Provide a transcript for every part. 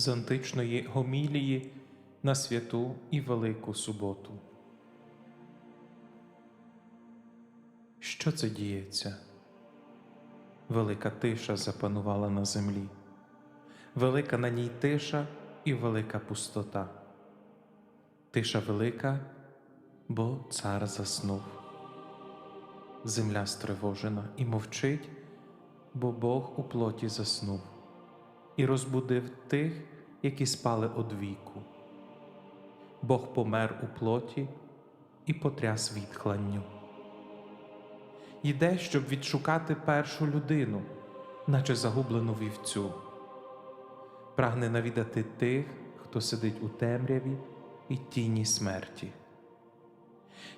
з античної гомілії на святу і велику суботу. Що це діється? Велика тиша запанувала на землі, велика на ній тиша і велика пустота. Тиша велика, бо цар заснув. Земля стривожена і мовчить, бо Бог у плоті заснув і розбудив тих, які спали одвіку. Бог помер у плоті і потряс відхланню. Йде, щоб відшукати першу людину, наче загублену вівцю. Прагне навідати тих, хто сидить у темряві і тіні смерті,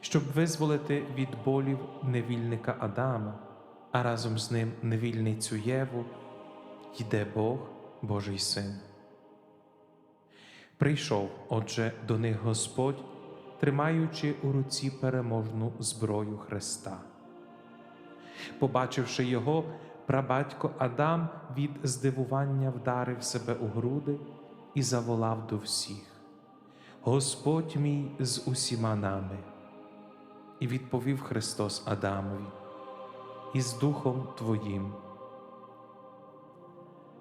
щоб визволити від болів невільника Адама, а разом з ним невільницю Єву, йде Бог, Божий Син. Прийшов, отже, до них Господь, тримаючи у руці переможну зброю Христа. Побачивши його, прабатько Адам від здивування вдарив себе у груди і заволав до всіх: Господь мій з усіма нами. І відповів Христос Адамові, і з Духом Твоїм.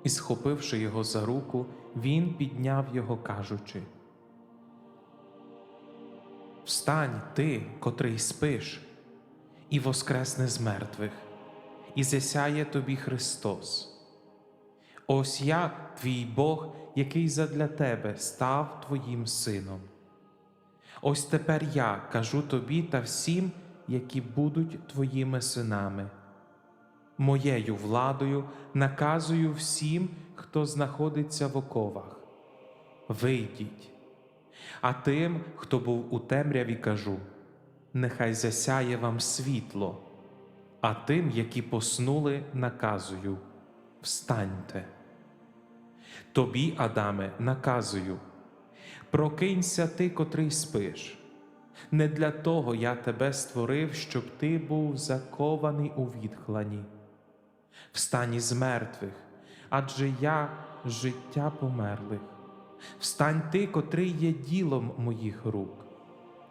І, схопивши його за руку, він підняв його, кажучи: Встань ти, котрий спиш, і воскресне з мертвих, і засяє тобі Христос. Ось я, твій Бог, який задля тебе став твоїм сином. Ось тепер я кажу тобі та всім, які будуть твоїми синами. Моєю владою наказую всім, хто знаходиться в оковах. Вийдіть. А тим, хто був у темряві, кажу: нехай засяє вам світло, а тим, які поснули, наказую встаньте. Тобі, Адаме, наказую, прокинься ти, котрий спиш. Не для того я тебе створив, щоб ти був закований у відхлані. Встань із мертвих, адже я життя померлих. Встань ти, котрий є ділом моїх рук.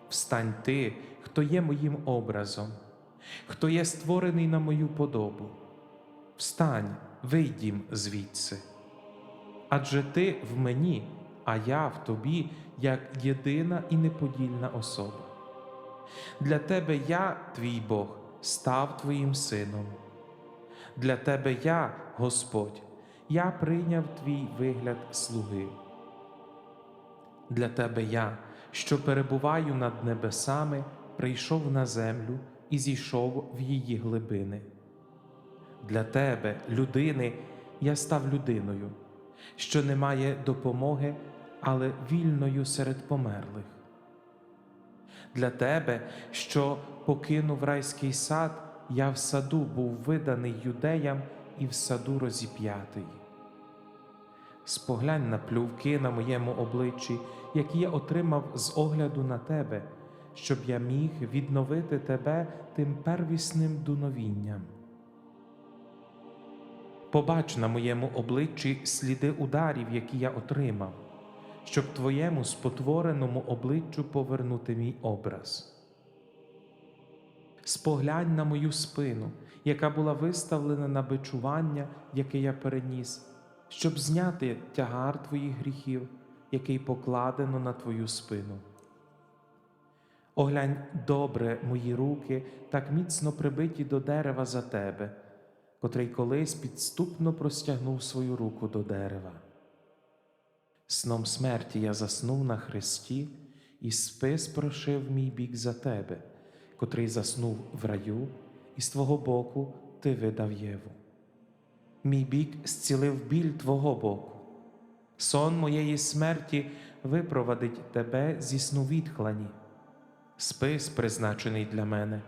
Встань ти, хто є моїм образом, хто є створений на мою подобу. Встань, вийдім звідси. Адже ти в мені, а я в тобі, як єдина і неподільна особа. Для тебе я, твій Бог, став твоїм сином. Для тебе я, Господь, я прийняв твій вигляд слуги. Для тебе я, що перебуваю над небесами, прийшов на землю і зійшов в її глибини. Для тебе, людини, я став людиною, що не має допомоги, але вільною серед померлих. Для тебе, що покинув райський сад, я в саду був виданий юдеям і в саду розіп'ятий. Споглянь на плювки на моєму обличчі, які я отримав з огляду на тебе, щоб я міг відновити тебе тим первісним дуновінням. Побач на моєму обличчі сліди ударів, які я отримав, щоб твоєму спотвореному обличчю повернути мій образ. Споглянь на мою спину, яка була виставлена на бичування, яке я переніс, щоб зняти тягар твоїх гріхів, який покладено на твою спину. Оглянь добре мої руки, так міцно прибиті до дерева за тебе, котрий колись підступно простягнув свою руку до дерева. Сном смерті я заснув на хресті, і спис прошив мій бік за тебе, котрий заснув в раю, і з твого боку ти видав Єву. Мій бік зцілив біль Твого боку. Сон моєї смерті випровадить тебе зі сну відхлані. Спис, призначений для мене,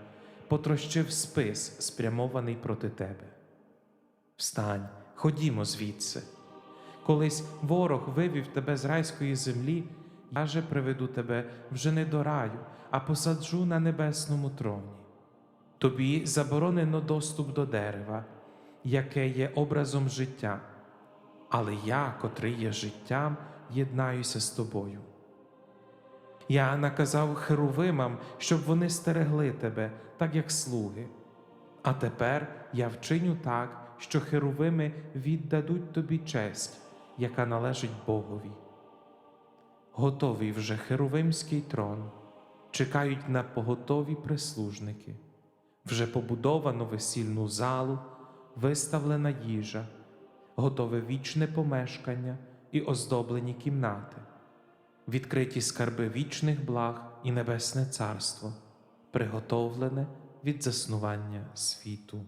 потрощив спис, спрямований проти тебе. Встань, ходімо звідси. Колись ворог вивів тебе з райської землі, я же приведу тебе вже не до раю, а посаджу на небесному троні. Тобі заборонено доступ до дерева, яке є образом життя, але я, котрий є життям, єднаюся з тобою. Я наказав херовимам, щоб вони стерегли тебе, так як слуги. А тепер я вчиню так, що херовими віддадуть тобі честь, яка належить Богові. Готовий вже херовимський трон, чекають на поготові прислужники. Вже побудовано весільну залу, виставлена їжа, готове вічне помешкання і оздоблені кімнати, відкриті скарби вічних благ і небесне царство, приготовлене від заснування світу.